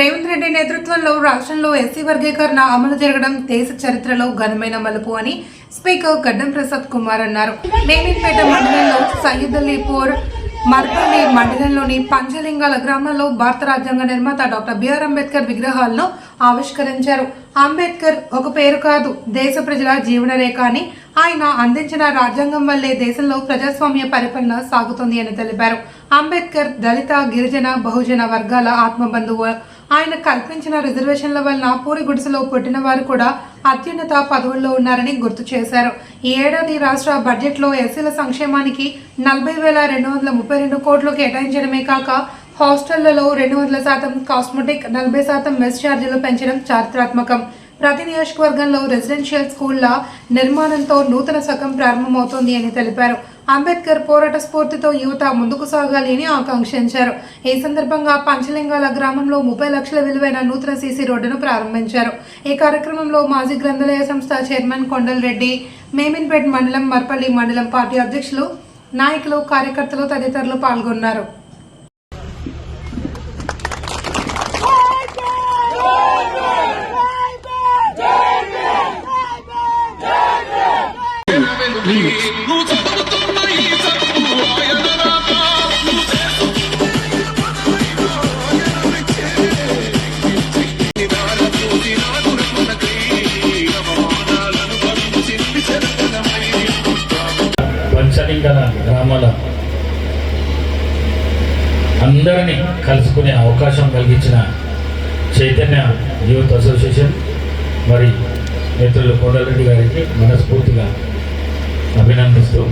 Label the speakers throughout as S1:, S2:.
S1: నేతృత్వంలో రాష్ట్రంలో ఎస్సీ వర్గీకరణ అమలు జరగడం దేశ చరిత్రలో ఘనమైన మలుపు అని స్పీకర్ గడ్డం ప్రసాద్ కుమార్ అన్నారు. నేమిపేట మండలంలో సయ్యదలీపూర్ మర్పల్లి మండలంలోని పంచలింగాల గ్రామంలో భారత రాజ్యాంగ నిర్మాత డాక్టర్ బిఆర్ అంబేద్కర్ విగ్రహాలను ఆవిష్కరించారు. అంబేద్కర్ ఒక పేరు కాదు దేశ ప్రజల జీవన రేఖ అని ఆయన అందించిన రాజ్యాంగం వల్లే దేశంలో ప్రజాస్వామ్య పరిపాలన సాగుతుంది అని తెలిపారు. అంబేద్కర్ దళిత గిరిజన బహుజన వర్గాల ఆత్మబంధువు ఆయన కల్పించిన రిజర్వేషన్ల వలన పూరి గుడిసెలో పుట్టిన వారు కూడా అత్యున్నత పదవుల్లో ఉన్నారని గుర్తు చేశారు. ఈ ఏడాది రాష్ట్ర బడ్జెట్లో ఎస్సీల సంక్షేమానికి నలభై వేల రెండు వందల ముప్పై రెండు కోట్లు కేటాయించడమే కాక హాస్టళ్ళలో రెండు వందల శాతం కాస్మెటిక్ నలభై శాతం మెస్ ఛార్జీలు పెంచడం చారిత్రాత్మకం. ప్రతి నియోజకవర్గంలో రెసిడెన్షియల్ స్కూళ్ళ నిర్మాణంతో నూతన శకం ప్రారంభమవుతోంది అని తెలిపారు. అంబేద్కర్ పోరాట స్ఫూర్తితో యువత ముందుకు సాగాలి అని ఆకాంక్షించారు. ఈ సందర్భంగా పంచలింగాల గ్రామంలో ముప్పై లక్షల విలువైన నూతన సీసీ రోడ్డును ప్రారంభించారు. ఈ కార్యక్రమంలో మాజీ గ్రంథాలయ సంస్థ చైర్మన్ కొండల్ రెడ్డి మేమిన్పేట్ మండలం మర్పల్లి మండలం పార్టీ అధ్యక్షులు నాయకులు కార్యకర్తలు తదితరులు పాల్గొన్నారు.
S2: పంచలింగల గ్రామాల అందరినీ కలుసుకునే అవకాశం కలిగించిన చైతన్య యూత్ అసోసియేషన్ మరి మిత్రులు కోడారెడ్డి గారికి మనస్ఫూర్తిగా అభినందిస్తూ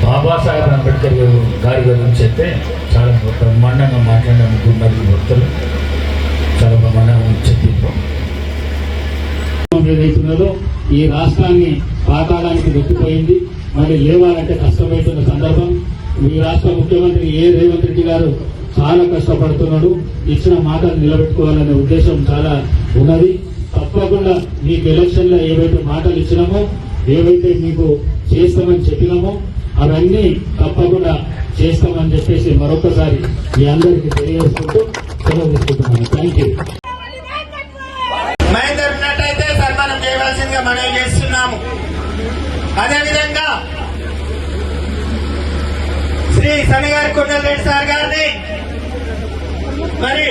S2: బాబాసాహెబ్ అంబేద్కర్ గారి గురించి అయితే చాలా బ్రహ్మాండంగా మాట్లాడిన ముగ్గురు భక్తులు చాలా బ్రహ్మాండంగా చెప్పారు
S3: ఏదైతున్నదో ఈ రాష్ట్రాన్ని పాతాళానికి దొక్కిపోయింది మరి లేవాలంటే కష్టమవుతున్న సందర్భం. మీ రాష్ట్ర ముఖ్యమంత్రి ఏ రేవంత్ రెడ్డి గారు చాలా కష్టపడుతున్నాడు. ఇచ్చిన మాటలు నిలబెట్టుకోవాలనే ఉద్దేశం చాలా ఉన్నది. తప్పకుండా మీకు ఎలక్షన్లో ఏవైతే మాటలు ఇచ్చినామో ఏవైతే మీకు చేస్తామని చెప్పినామో అవన్నీ తప్పకుండా చేస్తామని చెప్పేసి మరొకసారి మీ అందరికీ తెలియజేసుకుంటూ సెలవు తీసుకుంటున్నాను. థ్యాంక్ యూ
S4: మహేందర్ ఉన్నట్టయితే సన్మానం చేయవలసిందిగా చేస్తున్నాము. అదేవిధంగా శ్రీ శనిగారి కొండల రెడ్డి సార్ గారిని మరి